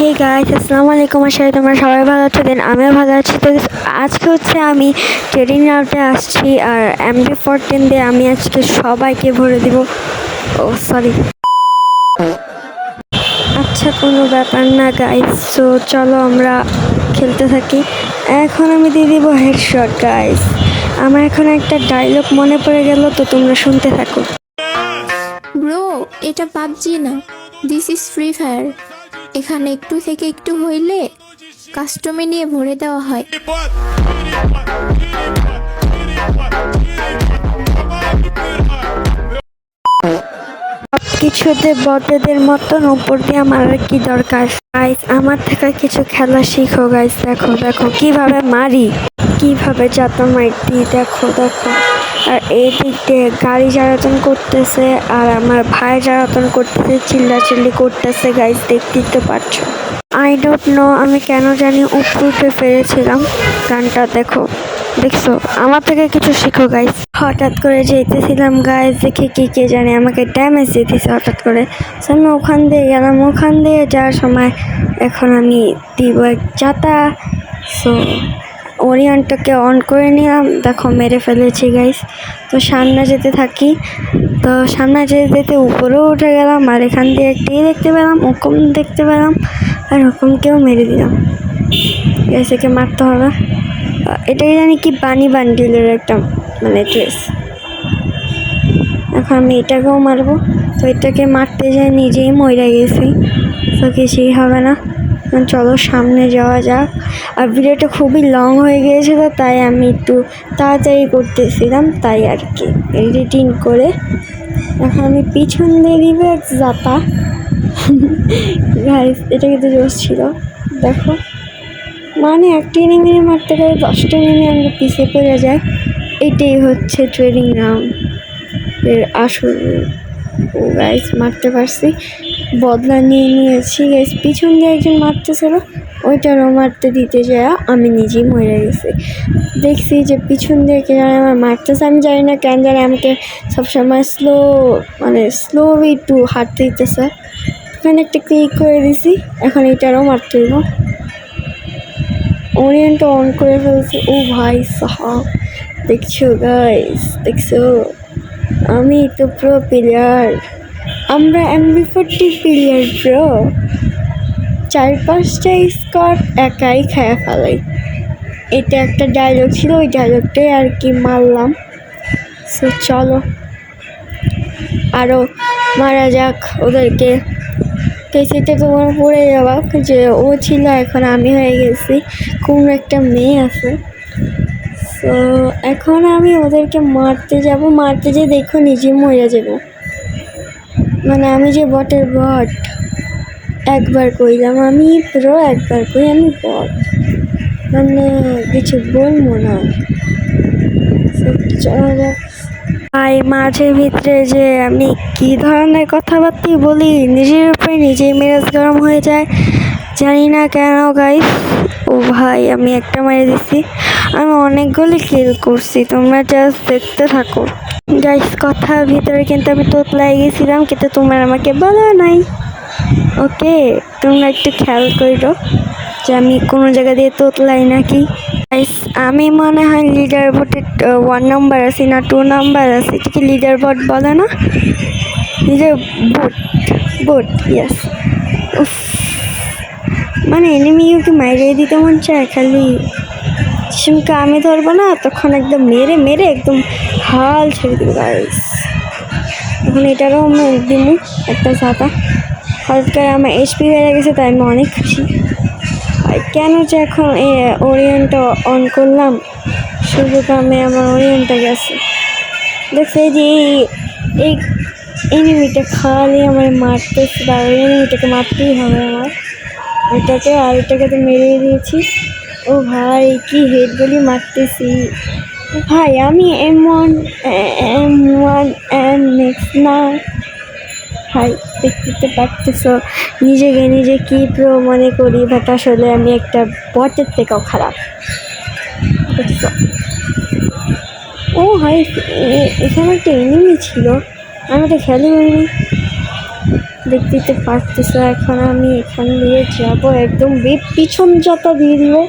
Hey guys আসসালামু আলাইকুম আশা তোমরা সবাই ভালো আছো। দেন আমিও ভালো আছি। তো আজকে হচ্ছে আমি ট্রেডিং রাউটে আসছি আর এমডি ফোরটিন দিয়ে আমি আজকে সবাইকে ভরে দিব। ও সরি আচ্ছা কোনো ব্যাপার না গাইস তো চলো আমরা খেলতে থাকি। এখন আমি দিয়ে দিব হেডশট গাইস আমার এখন একটা ডায়লগ মনে পড়ে গেল, তো তোমরা শুনতে থাকো। ব্রো এটা পাবজি না। দিস ইজ ফ্রি ফায়ার এখানে একটু থেকে একটু হইলে কাস্টমে নিয়ে ভরে দেওয়া হয়। কিছুতে বটেদের মতন উপর দিয়ে আমার আর কি দরকার? গাইস আমার থেকে কিছু খেলা শিখো গাইস দেখো দেখো, কীভাবে মারি? কীভাবে যাতা মারতি দেখো দেখো। আর এই দিক দিয়ে গাড়ি জ্বালাতন করতেছে আর আমার ভাই জ্বালাতন করতেছে চিল্লাচিল্লি করতেছে গাইস দেখতেই তো পারছ। আই ডোন্ট নো আমি কেন জানি উপরে উঠে ফেলেছিলাম। গানটা দেখো দেখছ? আমার থেকে কিছু শিখো গাইস হঠাৎ করে যেতেছিলাম গাইস দেখে কি কে জানে আমাকে ড্যামেজ দিতেছে হঠাৎ করে। So, আমি ওখান দিয়ে গেলাম ওখান দিয়ে যাওয়ার সময় এখন আমি দিব এক যাতা সো ওরিয়নটাকে অন করে নিলাম দেখো মেরে ফেলেছি গাইস তো সামনে যেতে থাকি। তো সামনে যেতে যেতে উপরেও উঠে গেলাম, আর এখান দিয়ে একটি দেখতে পেলাম হুকুম দেখতে পেলাম, আর হুকুমকেও মেরে দিলাম। গ্যাস একে মারতে হবে। এটাই জানি কি বানি বান্ডিলের একটা মানে ড্রেস এখন আমি এটাকেও মারবো। তো এটাকে মারতে যাই, নিজেই মরে গেছি। তো কিছুই হবে না। চলো সামনে যাওয়া যাক। আর ভিডিওটা খুবই লং হয়ে গিয়েছিল, তাই আমি একটু তাড়াতাড়ি করতেছিলাম, তাই আর কি এডিটিং করে। এখন আমি পিছন দিয়ে দিব জাতা। গাইস এটা কিন্তু জোশ ছিল। দেখো। মানে একটা এনিমিনে মারতে গেলে দশটা এনিমি আমরা পিছিয়ে পড়ে যায় এটাই হচ্ছে ট্রেনিং রাউন্ড এর আসল ও গাইস মারতে পারছি। বদলা নিয়ে নিয়েছি। গাইস পিছন দিয়ে একজন মারতেছিল ওইটারও মারতে দিতে যায়, আমি নিজেই মরে গেছি। দেখছি যে পিছন দিয়ে কে আমার মারতেছে, আমি জানি না কেন জানি আমাকে সবসময় স্লো মানে স্লো একটু হাঁটতে দিতেছে। এখানে একটা ক্লিক করে দিছি, এখন এটারও মারতে দিব। ওরিয়েন্ট অন করে ফেলছি। ও ভাই, সাহাব, দেখছ গাইস দেখছ? আমি তো প্রো প্লেয়ার আমরা এমবি ফোরটি প্লেয়ার প্রো চার পাঁচটা স্কট একাই খেয়ে ফেলাই। এটা একটা ডায়লগ ছিল, ওই ডায়লগটাই আর কি মারলাম। সো চলো। আরও মারা যাক ওদেরকে। কেসিতে তোমার পড়ে যাওয়া যে, ও ছিল, এখন আমি হয়ে গেছি। কোন একটা মেয়ে আছে। তো এখন আমি ওদেরকে মারতে যাব। মারতে যে দেখো নিজে মরে যাব। মানে আমি যে বটের বট একবার কইলাম, আমি প্রো একবার কই, আমি বট। মানে কিছু বলব না। আর মাঝে ভিতরে যে আমি কি ধরনের কথাবার্তা বলি, নিজের উপরে নিজেই মেজাজ গরম হয়ে যায়। জানি না কেন গাইস ও ভাই, আমি একটা মেরে দিছি। আমি অনেকগুলি কিল করছি, তোমরা জাস্ট দেখতে থাকো। গাইস কথার ভিতরে কিন্তু আমি তোতলাই গেছিলাম, কিন্তু তোমার আমাকে বলো নাই। ওকে, তোমরা একটু খেয়াল করো যে আমি কোনো জায়গা দিয়ে তোতলাই নাকি। গাইস আমি মনে হয় লিডার বোর্ডে ওয়ান নাম্বার আছি না টু নাম্বার আছি। এটা কি লিডার বোর্ড বলে না? লিডার বোট বোট ইয়াস উফ মানে এনিমিকে মাইরে দিতে মন চায় খালি। সিমকে আমি ধরবো না, তখন একদম মেরে মেরে একদম হাল ছেড়ে দেবো গাইস এখন এটারও আমি দিমু একটা ছাতা। হঠাৎ করে আমার এইচপি বেড়ে গেছে, তাই আমি অনেক খুশি। আর কেন যে এখন এ ওরিয়েন্টটা অন করলাম শুধু কামে আমার ওরিয়েন্টটা গেছে। দেখছ এই যে এই এই এনিমিটা খালি আমার মারতেছে, বা ওই এনিমিটাকে মারতেই হবে আমার। এটাকে আর এটাকে তো মেরে দিয়েছি। ও ভাই, কি হেড বলি মারতেছি। ভাই আমি M one M one M next না ভাই দেখতে পারতেছো নিজেকে নিজে কী প্রো মনে করি বাট আসলে আমি একটা বটের থেকেও খারাপ। ও ভাই এখানে একটা এনিমি ছিল। আমি তো করিনি। দেখতেই তো পারতেছো, এখন আমি এখান দিয়ে যাব। একদম বে- পিছন যাতা দিয়ে দিব।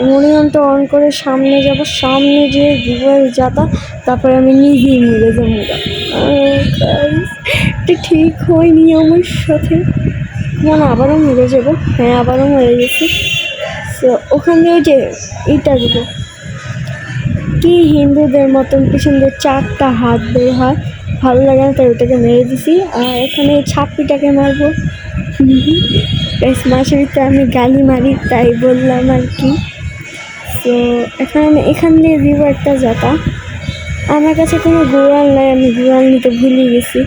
মনিয়নটা অন করে সামনে যাব, সামনে যেয়ে দিব যাতা, তারপরে আমি নিজেই মিলে যাব। ঠিক হয়নি আমার সাথে। মনে আবারও মিলে যাব। হ্যাঁ আবারও মরে গেছি। তো ওখানে ওই যে ইটা দিব। কি হিন্দুদের মতন পিছন দিয়ে চারটা হাত বের হয়। ভালো লাগে না, তাই ওটাকে মেরে দিছি। আর এখানে ছাপ্পিটাকে মারবো। ভিতরে আমি গালি মারি, তাই বললাম আর কি। তো এখন এখান দিব একটা জাতা। আমার কাছে কোনো গোড়াল নাই, আমি গোড়াল নিতে ভুলে গেছি।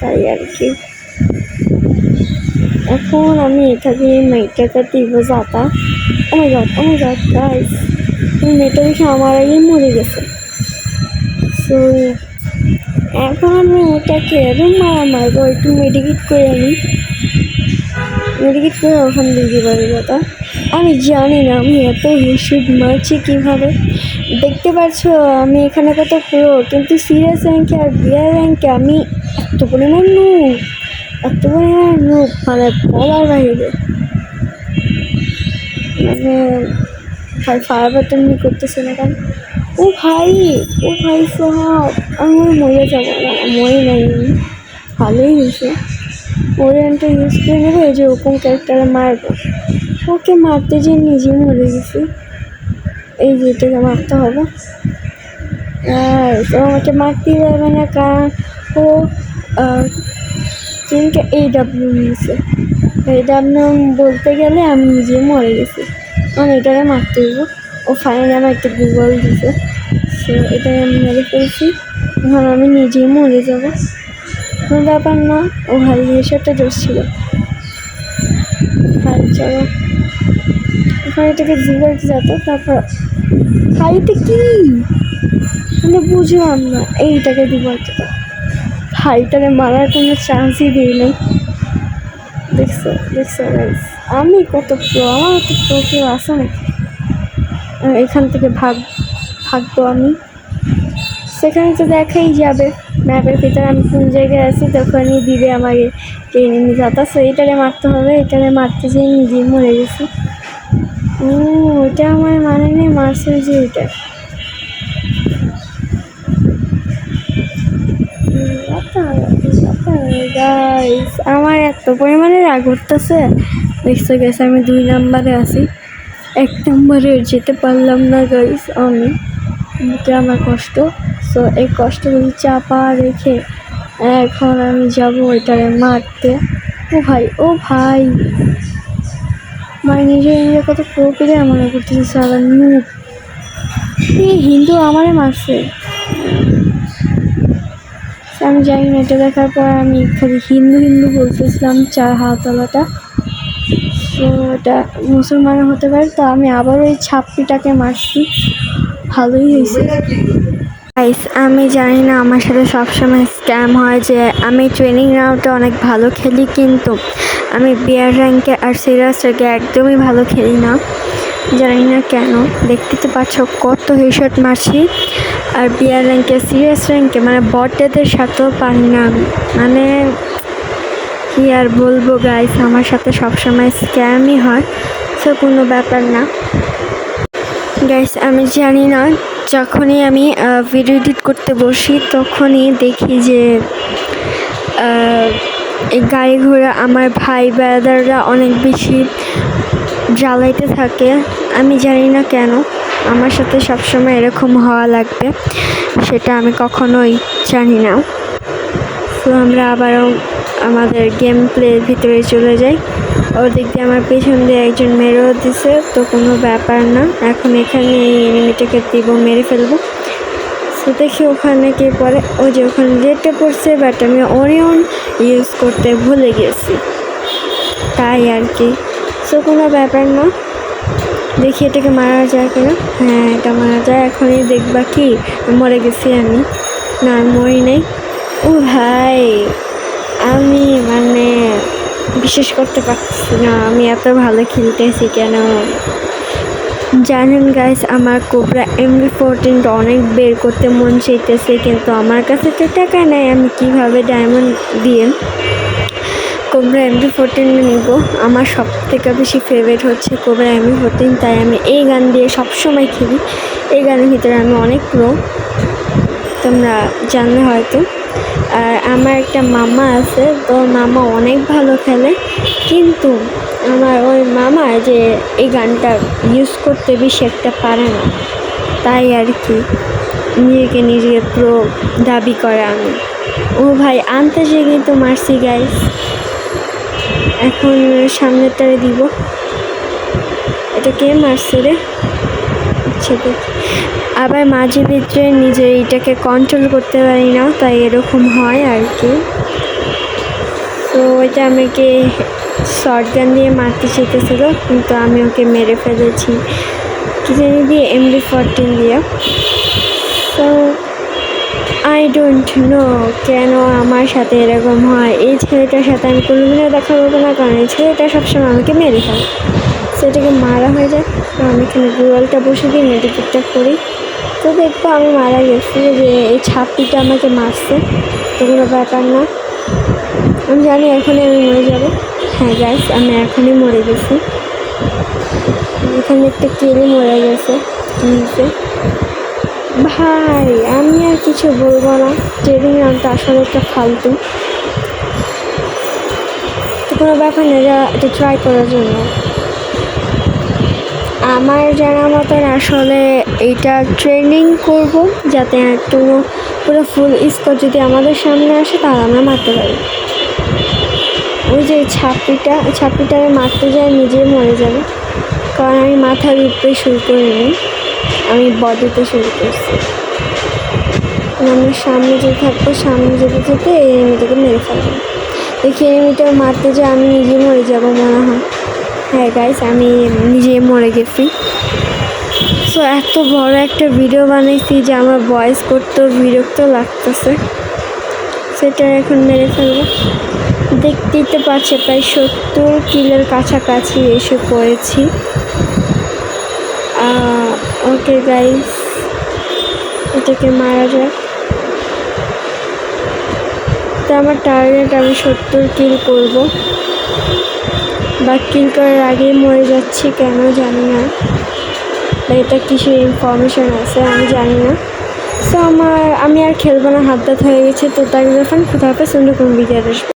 তাই আর কি। এখন আমি দিয়ে মেয়েটাকে দিব my god oh my god guys মেয়েটা দেখে আমার আগে মরে গেছে। সো এখন আমি ওটাকে মারা মারবো একটু মেডিকেট করে আনি মেডিকেট করে ওখান দিয়ে দিতে পারি কথা আমি জানি না, আমি এত হিসুদ মারছি কীভাবে। দেখতে পাচ্ছ, আমি এখানে কত পুরো কিন্তু সিরিয়াস র্যাঙ্কে আর বিয়ার র্যাঙ্কে আমি এত পরিমাণ নুব এত পরিমাণ নুব মানে বলার বাইরে। মানে ফায়ার বাটন করতেছে না কেন? ও ভাই ও ভাই সোহাব আমি ওর মরে যাব না, মরে নাই। ভালোই হয়েছে। ওরিয়েন্টটা ইউজ করে নেব যে ওরকম ক্যারেক্টারে মারবো। ওকে মারতে যে নিজে মরে গেছি। এই যে এটাকে মারতে হবে। আর আমাকে মারতেই পারবে না, কারণ ও চিনকে এই ডাব্লিউ নিয়েছে এই ডাব্লিউ বলতে গেলে আমি নিজে মরে গেছি। আমি এটাকে মারতে দেবো ও ফাইনালি আমার একটা গুগল দিছে। সো এটাই আমি মেরে ফেলছি এখন আমি নিজেই মরে যাব। কোনো ব্যাপার না, ও ভাই একটা জোর ছিল। ভাই চলো। ওখানে এটাকে জিগো যেত তারপর হাইতে কি? মানে বুঝলাম না, এইটাকে দিব একটা হাইটারে মারার কোনো চান্সই দিই নাই। দেখছ দেখছ? আমি কত প্রো আমার তো প্রো কেউ আসে নাকি? এখান থেকে ভাগ, ভাগবো আমি। সেখানে তো দেখাই যাবে। ম্যাপের ভিতরে আমি কোন জায়গায় আছি, তখনই দিবে আমাকে টেনে যাতা। সো এটারে মারতে হবে, এটারে মারতে যেয়ে নিজেই মরে গেছি। ও ওটা আমার মানে নেই, মারছে যে গাইস আমার এত পরিমাণে রাগ উঠতেছে। দেখছ গেছে আমি দুই নাম্বারে আছি। এক নম্বরে যেতে পারলাম না গাইস আমি। বুকে আমার কষ্ট। সো এই কষ্টগুলি চাপা রেখে এখন আমি যাব ওইটারে মারতে। ও ভাই ও ভাই। মানে নিজে নিজে কত প্রকৃতি মনে করতেছে সারা মুখ হিন্দু আমারে মারছে। আমি জানি না, এটা দেখার পর আমি খালি হিন্দু হিন্দু বলতেছিলাম চার হাতওয়ালাটা এটা মুসলমান হতে পারে, তো আমি আবার ওই ছাপ্পিটাকে মারছি। ভালোই হয়েছে। গাইস আমি জানি না, আমার সাথে সবসময় স্ক্যাম হয় যে আমি ট্রেনিং রাউন্ডে অনেক ভালো খেলি, কিন্তু আমি বিয়ার র্যাঙ্কে আর সিরিয়াস র্যাঙ্কে একদমই ভালো খেলি না। জানি না কেন, দেখতে তো পাচ্ছ কত হেডশট মারছি। আর বিয়ার র্যাঙ্কে সিরিয়াস র্যাঙ্কে মানে বটেদের সাথেও পারি না মানে কি আর বলব গাইস আমার সাথে সবসময় স্ক্যামই হয় সে কোনো ব্যাপার না। গাইস আমি জানি না, যখনই আমি ভিডিও এডিট করতে বসি, তখনই দেখি যে গাড়ি ঘোড়া আমার ভাই ব্রাদাররা অনেক বেশি জ্বালাইতে থাকে। আমি জানি না কেন, আমার সাথে সবসময় এরকম হওয়া লাগবে, সেটা আমি কখনোই জানি না। তো আমরা আবারও আমাদের গেম প্লের ভিতরে চলে যাই। ওদিক দিয়ে আমার পেছন দিয়ে একজন মেরেও দিছে, তো কোনো ব্যাপার না। এখন এখানে এই এনিমিটাকে দিব, মেরে ফেলব। তো দেখি ওখানে কে পরে ও যে ওখানে রেটে পড়ছে বাট আমি অরিয়ন ইউজ করতে ভুলে গেছি। তাই আর কি। সো কোনো ব্যাপার না। দেখি এটাকে মারা যায় কিনা। হ্যাঁ এটা মারা যায়। এখনই দেখবা কি, মরে গেছি আমি। না মরি নাই। ও ভাই! আমি মানে বিশেষ করতে পারছি না, আমি এত ভালো খেলতেছি কেন? জানেন গাইস আমার কোবরা এমবি ফোরটিনটা অনেক বের করতে মন চাইতেছে, কিন্তু আমার কাছে তো টাকা নেই, আমি কীভাবে ডায়মন্ড দিয়ে কোবরা এমবি ফোরটিন নিব? আমার সব থেকে বেশি ফেভারিট হচ্ছে কোবরা এমবি ফোরটিন তাই আমি এই গান দিয়ে সবসময় খেলি। এই গানের ভিতরে আমি অনেক প্রো তোমরা জানলে হয়তো। আর আমার একটা মামা আছে, তো মামা অনেক ভালো খেলে। কিন্তু আমার ওই মামা যে এই গানটা ইউজ করতে বেশি একটা পারে না। তাই আর কি, নিজেকে নিজেকে প্রো দাবি করে আমি। ও ভাই, আনতে সে কিন্তু মারছি গাইস এখন সামনেরটারে দিব। এটা কে মারছে রে? দেখ আবার মাঝে ভিতরে নিজের এটাকে কন্ট্রোল করতে পারি না, তাই এরকম হয় আর কি। তো এটা আমাকে শর্ট গান দিয়ে মারতে চেতেছিল কিন্তু আমি ওকে মেরে ফেলেছি। কি জানি দিয়ে এমডি ফোরটিন দিয়ে। তো আই ডোন্ট নো কেন আমার সাথে এরকম হয়। এই ছেলেটার সাথে আমি কোনোদিনও দেখা করব না, কারণ এই ছেলেটা সবসময় আমাকে মেরে ফেলে। সেটাকে মারা হয়ে যায়। তো আমি এখানে গুগলটা বসে দিয়ে মেডিকেটটা করি। তো দেখব আমি মারা গেছি যে এই ছাপ্পিটা আমাকে মারছে। তো কোনো ব্যাপার না। আমি জানি এখনই আমি মরে যাব। হ্যাঁ গ্যাস আমি এখনই মরে গেছি। এখানে একটা কেলি মরে গেছে কিনতে ভাই, আমি আর কিছু বলব না। ট্রেডিং নামটা আসলে একটা ফালতু। তো কোনো ব্যাপার না এটা ট্রাই করার জন্য। আমার জানা মতন আসলে এইটা ট্রেনিং করব যাতে একটু পুরো ফুল স্কোর যদি আমাদের সামনে আসে তাহলে আমরা মারতে পারি। ওই যে ছাপিটা ছাপিটারে মারতে যায় নিজে মরে যাবে। কারণ আমি মাথার উপরে শুরু করিনি। আমি বডিতে শুরু করছি। আমরা সামনে যেতে থাকব, সামনে যেতে যেতে এই এনিমিটাকে মেরে ফেলব। দেখি এনিমিটা মারতে যে আমি নিজে মরে যাব মনে হয়। হ্যাঁ গাইস আমি নিজে মরে গেছি। সো এত বড় একটা ভিডিও বানাইছি যে আমার ভয়েস করতেও বিরক্ত লাগতেছে। সেটা এখন মেরে ফেলব। দেখতেই তো পারছে প্রায় সত্তর কিলোর কাছাকাছি এসে পড়েছি। ওকে গাইস এটাকে মারা যাক। তো আমার টার্গেট আমি সত্তর কিল করব। বা কিল করার আগেই মরে যাচ্ছি কেন জানি না। বা এটা কিসের ইনফরমেশান আছে আমি জানি না। সো আমার আমি আর খেলব না হাত হয়ে গেছে, তো তাই যখন কোথাও সুন্দর কোন বিদ্যালয়